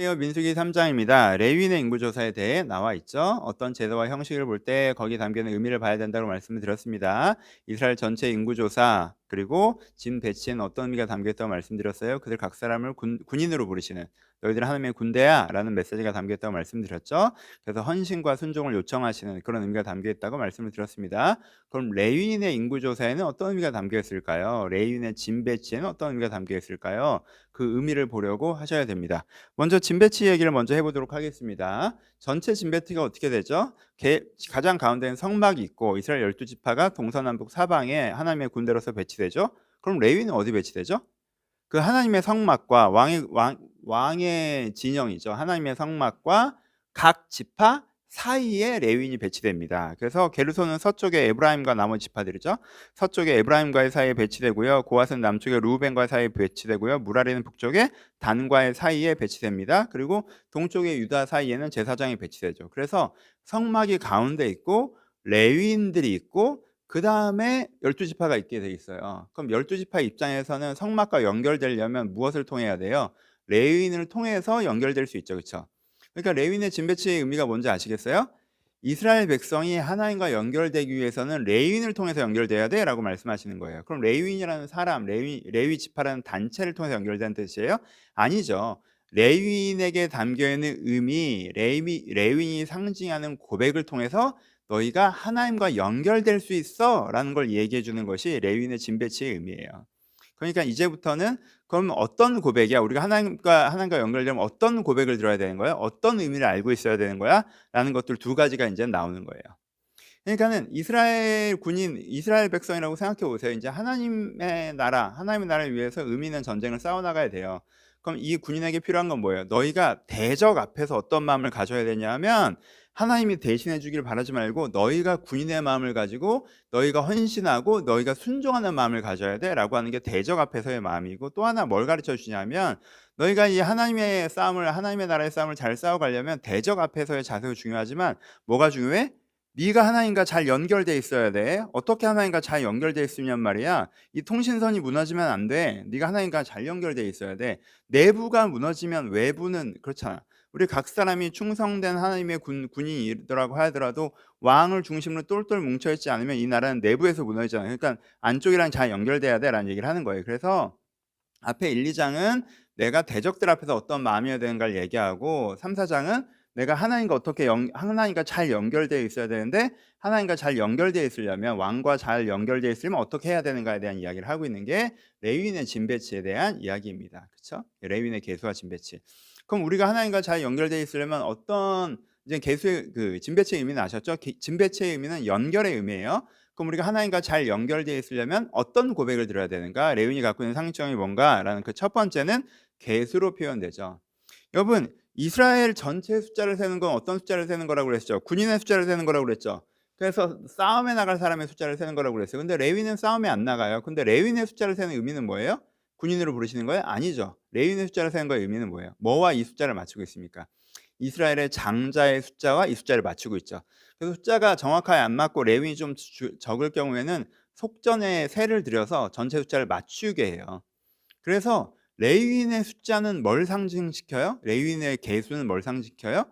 헤어 민수기 3장입니다. 레위인의 인구조사에 대해 나와 있죠. 어떤 제도와 형식을 볼 때 거기 담겨 있는 의미를 봐야 된다고 말씀을 드렸습니다. 이스라엘 전체 인구조사 그리고 진 배치에는 어떤 의미가 담겨 있다고 말씀드렸어요. 그들 각 사람을 군, 군인으로 부르시는 너희들은 하나님의 군대야 라는 메시지가 담겨 있다고 말씀드렸죠. 그래서 헌신과 순종을 요청하시는 그런 의미가 담겨 있다고 말씀을 드렸습니다. 그럼 레위인의 인구 조사에는 어떤 의미가 담겨 있을까요? 레위인의 진 배치에는 어떤 의미가 담겨 있을까요? 그 의미를 보려고 하셔야 됩니다. 먼저 진 배치 얘기를 먼저 해보도록 하겠습니다. 전체 진 배치가 어떻게 되죠? 개, 가장 가운데는 성막이 있고 이스라엘 열두 지파가 동서남북 사방에 하나님의 군대로서 배치되죠. 그럼 레위는 어디 배치되죠? 그 하나님의 성막과 왕의 왕, 왕의 진영이죠. 하나님의 성막과 각 지파 사이에 레위인이 배치됩니다. 그래서 게르손은 서쪽에 에브라임과 나머지 지파들이죠. 서쪽에 에브라임과의 사이에 배치되고요. 고앗은 남쪽에 루벤과 사이에 배치되고요. 무라리는 북쪽에 단과의 사이에 배치됩니다. 그리고 동쪽에 유다 사이에는 제사장이 배치되죠. 그래서 성막이 가운데 있고 레위인들이 있고 그 다음에 열두 지파가 있게 돼 있어요. 그럼 열두 지파 입장에서는 성막과 연결되려면 무엇을 통해야 돼요? 레위인을 통해서 연결될 수 있죠, 그렇죠? 그러니까 레위인의 진배치의 의미가 뭔지 아시겠어요? 이스라엘 백성이 하나님과 연결되기 위해서는 레위인을 통해서 연결돼야 돼라고 말씀하시는 거예요. 그럼 레위인이라는 사람, 레위 레위 지파라는 단체를 통해서 연결된 뜻이에요? 아니죠. 레위인에게 담겨 있는 의미, 레위 레위인이 상징하는 고백을 통해서 너희가 하나님과 연결될 수 있어라는 걸 얘기해 주는 것이 레위인의 진배치의 의미예요. 그러니까 이제부터는 그럼 어떤 고백이야? 우리가 하나님과 하나님과 연결되면 어떤 고백을 들어야 되는 거야? 어떤 의미를 알고 있어야 되는 거야? 라는 것들 두 가지가 이제 나오는 거예요. 그러니까는 이스라엘 군인, 이스라엘 백성이라고 생각해 보세요. 이제 하나님의 나라, 하나님의 나라를 위해서 의미 있는 전쟁을 싸워 나가야 돼요. 그럼 이 군인에게 필요한 건 뭐예요? 너희가 대적 앞에서 어떤 마음을 가져야 되냐면 하나님이 대신해 주기를 바라지 말고 너희가 군인의 마음을 가지고 너희가 헌신하고 너희가 순종하는 마음을 가져야 돼라고 하는 게 대적 앞에서의 마음이고 또 하나 뭘 가르쳐 주냐면 너희가 이 하나님의 싸움을 하나님의 나라의 싸움을 잘 싸워 가려면 대적 앞에서의 자세가 중요하지만 뭐가 중요해? 네가 하나님과 잘 연결돼 있어야 돼. 어떻게 하나님과 잘 연결돼 있으면 말이야. 이 통신선이 무너지면 안 돼. 네가 하나님과 잘 연결돼 있어야 돼. 내부가 무너지면 외부는 그렇잖아. 우리 각 사람이 충성된 하나님의 군, 군인이더라고 하더라도 왕을 중심으로 똘똘 뭉쳐있지 않으면 이 나라는 내부에서 무너지잖아요. 그러니까 안쪽이랑 잘 연결돼야 돼라는 얘기를 하는 거예요. 그래서 앞에 1, 2장은 내가 대적들 앞에서 어떤 마음이어야 되는가를 얘기하고 3, 4장은 내가 하나님과 어떻게 연, 하나님과 잘 연결되어 있어야 되는데 하나님과 잘 연결되어 있으려면 왕과 잘 연결되어 있으려면 어떻게 해야 되는가에 대한 이야기를 하고 있는 게 레위인의 진배치에 대한 이야기입니다. 그렇죠? 레위인의 계수와 진배치. 그럼 우리가 하나님과 잘 연결되어 있으려면 어떤 이제 개수의 그 진배체의 의미는 아셨죠? 진배체의 의미는 연결의 의미예요. 그럼 우리가 하나님과 잘 연결되어 있으려면 어떤 고백을 들어야 되는가? 레윈이 갖고 있는 상징점이 뭔가라는 그 첫 번째는 개수로 표현되죠. 여러분, 이스라엘 전체 숫자를 세는 건 어떤 숫자를 세는 거라고 그랬죠? 군인의 숫자를 세는 거라고 그랬죠. 그래서 싸움에 나갈 사람의 숫자를 세는 거라고 그랬어요. 근데 레위는 싸움에 안 나가요. 근데 레윈의 숫자를 세는 의미는 뭐예요? 군인으로 부르시는 거예요? 아니죠. 레위인의 숫자를 세는 거의 의미는 뭐예요? 뭐와 이 숫자를 맞추고 있습니까? 이스라엘의 장자의 숫자와 이 숫자를 맞추고 있죠. 그래서 숫자가 정확하게 안 맞고 레위인이 좀 주, 적을 경우에는 속전에 세를 들여서 전체 숫자를 맞추게 해요. 그래서 레위인의 숫자는 뭘 상징시켜요? 레위인의 개수는 뭘 상징시켜요?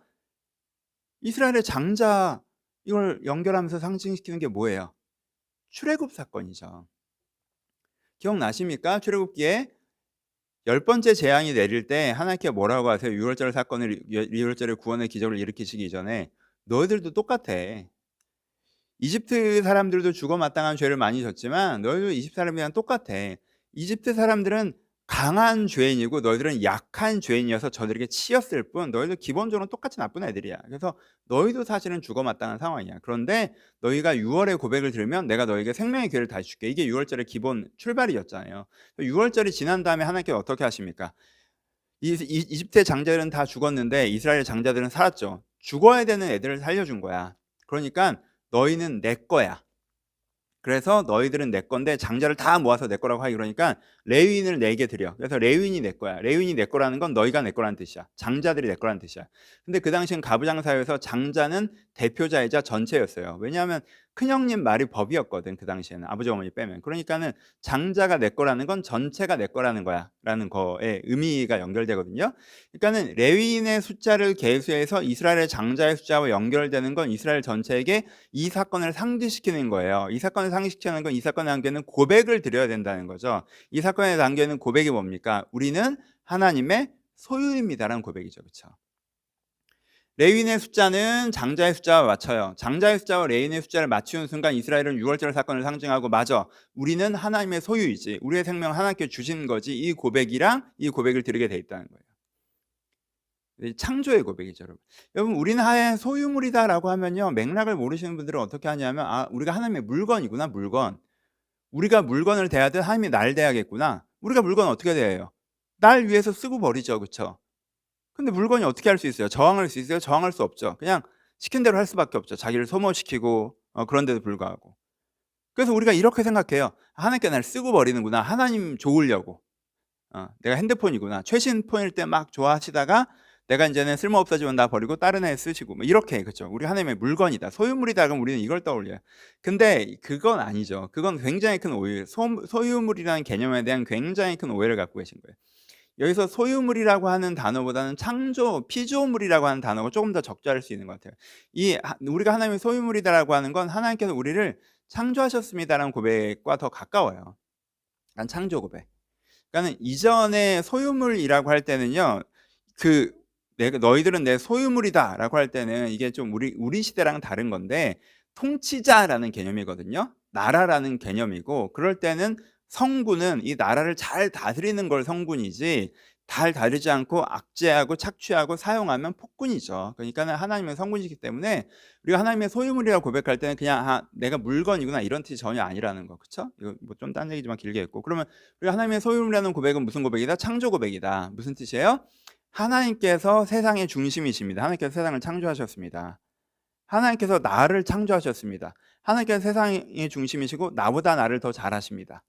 이스라엘의 장자 이걸 연결하면서 상징시키는 게 뭐예요? 출애굽 사건이죠. 기억나십니까? 출애굽기에 열 번째 재앙이 내릴 때 하나님께 뭐라고 하세요? 6월절 사건을 6월절의 구원의 기적을 일으키시기 전에 너희들도 똑같아. 이집트 사람들도 죽어 마땅한 죄를 많이 졌지만 너희도 이집트 사람이랑 똑같아. 이집트 사람들은 강한 죄인이고 너희들은 약한 죄인이어서 저들에게 치였을 뿐 너희들 기본적으로 똑같이 나쁜 애들이야. 그래서 너희도 사실은 죽어 마땅한 상황이야. 그런데 너희가 6월의 고백을 들으면 내가 너에게 생명의 기회를 다시 줄게. 이게 6월절의 기본 출발이었잖아요. 6월절이 지난 다음에 하나님께 어떻게 하십니까? 이집트의 장자들은 다 죽었는데 이스라엘 장자들은 살았죠. 죽어야 되는 애들을 살려준 거야. 그러니까 너희는 내 거야. 그래서 너희들은 내 건데 장자를 다 모아서 내 거라고 하기 그러니까 레위인을 내게 드려. 그래서 레위인이 내 거야. 레위인이 내 거라는 건 너희가 내 거라는 뜻이야. 장자들이 내 거라는 뜻이야. 근데 그 당시엔 가부장 사회에서 장자는 대표자이자 전체였어요. 왜냐하면 큰형님 말이 법이었거든 그 당시에는 아버지 어머니 빼면 그러니까는 장자가 내 거라는 건 전체가 내 거라는 거야라는 거에 의미가 연결되거든요. 그러니까는 레위인의 숫자를 계수해서 이스라엘의 장자의 숫자와 연결되는 건 이스라엘 전체에게 이 사건을 상기시키는 거예요. 이 사건을 상기시키는 건 이 사건에 담겨있는 고백을 드려야 된다는 거죠. 이 사건에 담겨있는 고백이 뭡니까? 우리는 하나님의 소유입니다라는 고백이죠. 그렇죠? 레윈의 숫자는 장자의 숫자와 맞춰요. 장자의 숫자와 레윈의 숫자를 맞추는 순간 이스라엘은 6월절 사건을 상징하고 맞아. 우리는 하나님의 소유이지. 우리의 생명 하나님께 주신 거지. 이 고백이랑 이 고백을 드리게 돼 있다는 거예요. 창조의 고백이죠, 여러분. 여러분, 우리는 하나의 소유물이다라고 하면요. 맥락을 모르시는 분들은 어떻게 하냐면 아, 우리가 하나님의 물건이구나, 물건. 우리가 물건을 대하듯 하나님이 날 대하겠구나. 우리가 물건 어떻게 대해요? 날 위해서 쓰고 버리죠. 그렇죠? 근데 물건이 어떻게 할 수 있어요? 저항할 수 있어요? 저항할 수 없죠. 그냥 시킨 대로 할 수밖에 없죠. 자기를 소모시키고 어, 그런데도 불구하고. 그래서 우리가 이렇게 생각해요. 하나님께 날 쓰고 버리는구나. 하나님 좋으려고. 어, 내가 핸드폰이구나. 최신 폰일 때 막 좋아하시다가 내가 이제는 쓸모 없어지면 나 버리고 다른 애 쓰시고 뭐 이렇게 그렇죠. 우리 하나님의 물건이다. 소유물이다 그럼 우리는 이걸 떠올려요. 근데 그건 아니죠. 그건 굉장히 큰 오해. 소, 소유물이라는 개념에 대한 굉장히 큰 오해를 갖고 계신 거예요. 여기서 소유물이라고 하는 단어보다는 창조, 피조물이라고 하는 단어가 조금 더 적절할 수 있는 것 같아요. 이 우리가 하나님의 소유물이다라고 하는 건 하나님께서 우리를 창조하셨습니다라는 고백과 더 가까워요. 난 창조 고백. 그러니까 이전에 소유물이라고 할 때는요, 그 내가 너희들은 내 소유물이다라고 할 때는 이게 좀 우리 우리 시대랑 다른 건데 통치자라는 개념이거든요. 나라라는 개념이고 그럴 때는 성군은 이 나라를 잘 다스리는 걸 성군이지 잘 다루지 않고 악재하고 착취하고 사용하면 폭군이죠. 그러니까 하나님의 성군이기 때문에 우리가 하나님의 소유물이라고 고백할 때는 그냥 아, 내가 물건이구나 이런 뜻이 전혀 아니라는 거. 그렇죠? 이거 뭐 좀 딴 얘기지만 길게 했고. 그러면 우리가 하나님의 소유물이라는 고백은 무슨 고백이다? 창조 고백이다. 무슨 뜻이에요? 하나님께서 세상의 중심이십니다. 하나님께서 세상을 창조하셨습니다. 하나님께서 나를 창조하셨습니다. 하나님께서 세상의 중심이시고 나보다 나를 더 잘하십니다.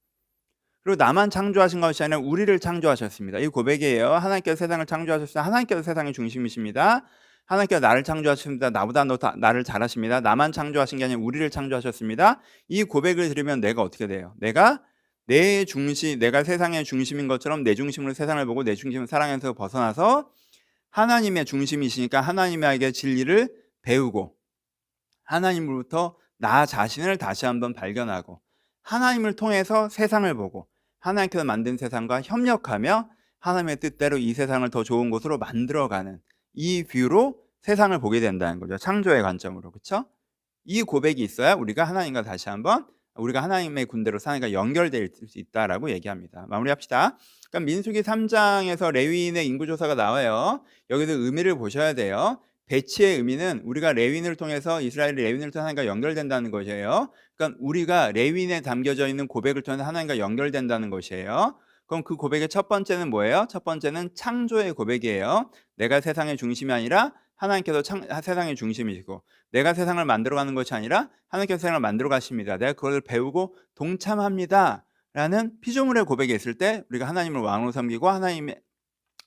그리고 나만 창조하신 것이 아니라 우리를 창조하셨습니다. 이 고백이에요. 하나님께서 세상을 창조하셨습니다. 하나님께서 세상의 중심이십니다. 하나님께서 나를 창조하셨습니다. 나보다 너 나를 잘하십니다. 나만 창조하신 게 아니라 우리를 창조하셨습니다. 이 고백을 들으면 내가 어떻게 돼요? 내가 내 중심, 내가 세상의 중심인 것처럼 내 중심으로 세상을 보고 내 중심을 사랑해서 벗어나서 하나님의 중심이시니까 하나님에게 진리를 배우고 하나님으로부터 나 자신을 다시 한번 발견하고 하나님을 통해서 세상을 보고 하나님께서 만든 세상과 협력하며 하나님의 뜻대로 이 세상을 더 좋은 곳으로 만들어가는 이 뷰로 세상을 보게 된다는 거죠. 창조의 관점으로. 그렇죠? 이 고백이 있어야 우리가 하나님과 다시 한번 우리가 하나님의 군대로 사니까 연결될 수 있다라고 얘기합니다. 마무리합시다. 그러니까 민수기 3장에서 레위인의 인구 조사가 나와요. 여기서 의미를 보셔야 돼요. 배치의 의미는 우리가 레윈을 통해서 이스라엘이 레윈을 통해서 하나님과 연결된다는 것이에요. 그러니까 우리가 레윈에 담겨져 있는 고백을 통해서 하나님과 연결된다는 것이에요. 그럼 그 고백의 첫 번째는 뭐예요? 첫 번째는 창조의 고백이에요. 내가 세상의 중심이 아니라 하나님께서 창, 세상의 중심이시고 내가 세상을 만들어가는 것이 아니라 하나님께서 세상을 만들어 가십니다. 내가 그걸 배우고 동참합니다. 라는 피조물의 고백이 있을 때 우리가 하나님을 왕으로 섬기고 하나님의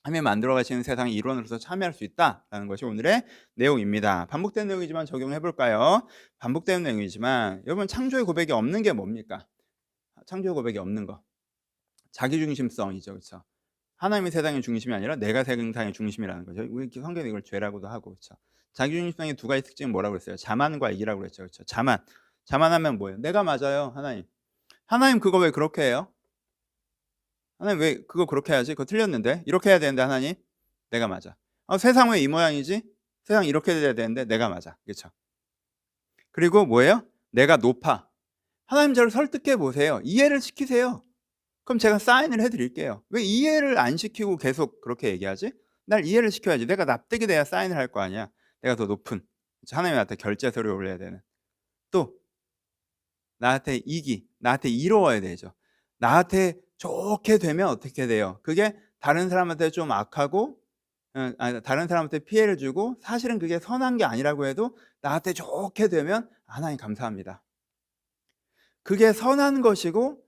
하나님 만들어 가시는 세상의 일원으로서 참여할 수 있다라는 것이 오늘의 내용입니다. 반복된 내용이지만 적용해 볼까요? 반복되는 내용이지만 여러분 창조의 고백이 없는 게 뭡니까? 창조의 고백이 없는 거. 자기 중심성이죠. 그렇죠? 하나님이 세상의 중심이 아니라 내가 세상의 중심이라는 거죠. 성경에 이걸 죄라고도 하고 그렇죠? 자기 중심성의 두 가지 특징은 뭐라고 그랬어요? 자만과 이기라고 그랬죠. 그렇죠? 자만. 자만하면 뭐예요? 내가 맞아요. 하나님. 하나님 그거 왜 그렇게 해요? 하나님 왜 그거 그렇게 해야지? 그거 틀렸는데 이렇게 해야 되는데 하나님 내가 맞아. 어, 세상 왜 이 모양이지? 세상 이렇게 돼야 되는데 내가 맞아. 그렇죠? 그리고 뭐예요? 내가 높아. 하나님 저를 설득해 보세요. 이해를 시키세요. 그럼 제가 사인을 해드릴게요. 왜 이해를 안 시키고 계속 그렇게 얘기하지? 날 이해를 시켜야지. 내가 납득이 돼야 사인을 할 거 아니야. 내가 더 높은 하나님 나한테 결제서를 올려야 되는. 또 나한테 이기, 나한테 이로워야 되죠. 나한테 좋게 되면 어떻게 돼요? 그게 다른 사람한테 좀 악하고 어, 다른 사람한테 피해를 주고 사실은 그게 선한 게 아니라고 해도 나한테 좋게 되면 하나님 감사합니다. 그게 선한 것이고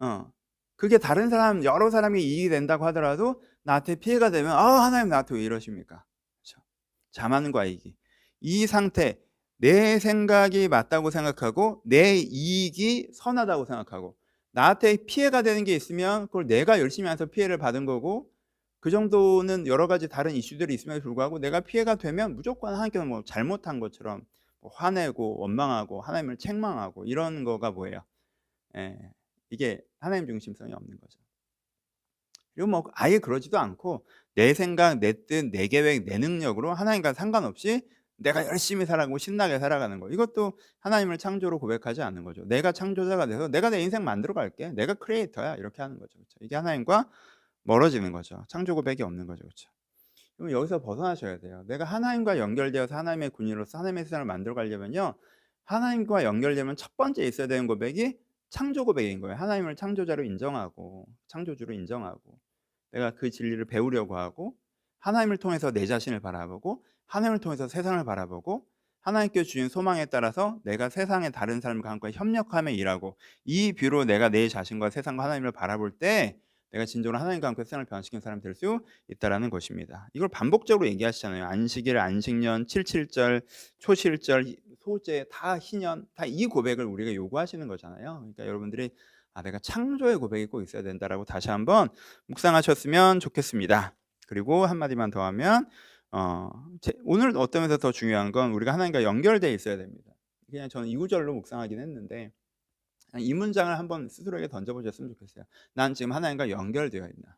어, 그게 다른 사람 여러 사람이 이익이 된다고 하더라도 나한테 피해가 되면 아 하나님 나한테 왜 이러십니까? 그렇죠? 자만과 이기 이 상태 내 생각이 맞다고 생각하고 내 이익이 선하다고 생각하고 나한테 피해가 되는 게 있으면 그걸 내가 열심히 해서 피해를 받은 거고 그 정도는 여러 가지 다른 이슈들이 있음에도 불구하고 내가 피해가 되면 무조건 하나님께서 뭐 잘못한 것처럼 뭐 화내고 원망하고 하나님을 책망하고 이런 거가 뭐예요? 예, 이게 하나님 중심성이 없는 거죠. 그리고 뭐 아예 그러지도 않고 내 생각, 내 뜻, 내 계획, 내 능력으로 하나님과 상관없이 내가 열심히 살아가고 신나게 살아가는 거. 이것도 하나님을 창조로 고백하지 않는 거죠. 내가 창조자가 돼서 내가 내 인생 만들어 갈게. 내가 크리에이터야. 이렇게 하는 거죠. 그렇죠? 이게 하나님과 멀어지는 거죠. 창조 고백이 없는 거죠. 그렇죠? 그럼 여기서 벗어나셔야 돼요. 내가 하나님과 연결되어서 하나님의 군인으로서 하나님의 세상을 만들어 가려면요. 하나님과 연결되면 첫 번째 있어야 되는 고백이 창조 고백인 거예요. 하나님을 창조자로 인정하고 창조주로 인정하고 내가 그 진리를 배우려고 하고 하나님을 통해서 내 자신을 바라보고 하나님을 통해서 세상을 바라보고 하나님께 주신 소망에 따라서 내가 세상의 다른 사람과 함께 협력하며 일하고 이 뷰로 내가 내 자신과 세상과 하나님을 바라볼 때 내가 진정으로 하나님과 함께 세상을 변화시키는 사람이 될 수 있다라는 것입니다. 이걸 반복적으로 얘기하시잖아요. 안식일, 안식년, 칠칠절, 초실절, 소제 다 희년 다 이 고백을 우리가 요구하시는 거잖아요. 그러니까 여러분들이 아 내가 창조의 고백이 꼭 있어야 된다라고 다시 한번 묵상하셨으면 좋겠습니다. 그리고 한마디만 더 하면 어, 제, 오늘 어떤 면에서 더 중요한 건 우리가 하나님과 연결되어 있어야 됩니다. 그냥 저는 이 구절로 묵상하긴 했는데 이 문장을 한번 스스로에게 던져보셨으면 좋겠어요. 난 지금 하나님과 연결되어 있나?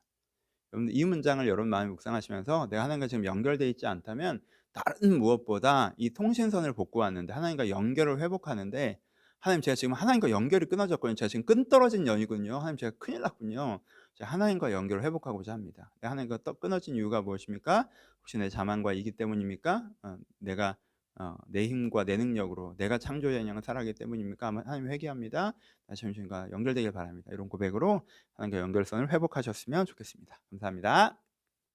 여러분 이 문장을 여러분 마음에 묵상하시면서 내가 하나님과 지금 연결되어 있지 않다면 다른 무엇보다 이 통신선을 복구하는데 하나님과 연결을 회복하는데 하나님 제가 지금 하나님과 연결이 끊어졌거든요. 제가 지금 끈 떨어진 연이군요. 하나님 제가 큰일 났군요. 제가 하나님과 연결을 회복하고자 합니다. 하나님과 떡 끊어진 이유가 무엇입니까? 혹시 내 자만과 이기 때문입니까? 어, 내가 어, 내 힘과 내 능력으로 내가 창조의 영향을 살아가기 때문입니까? 하나님 회개합니다. 다시 주님과 연결되길 바랍니다. 이런 고백으로 하나님과 연결선을 회복하셨으면 좋겠습니다. 감사합니다.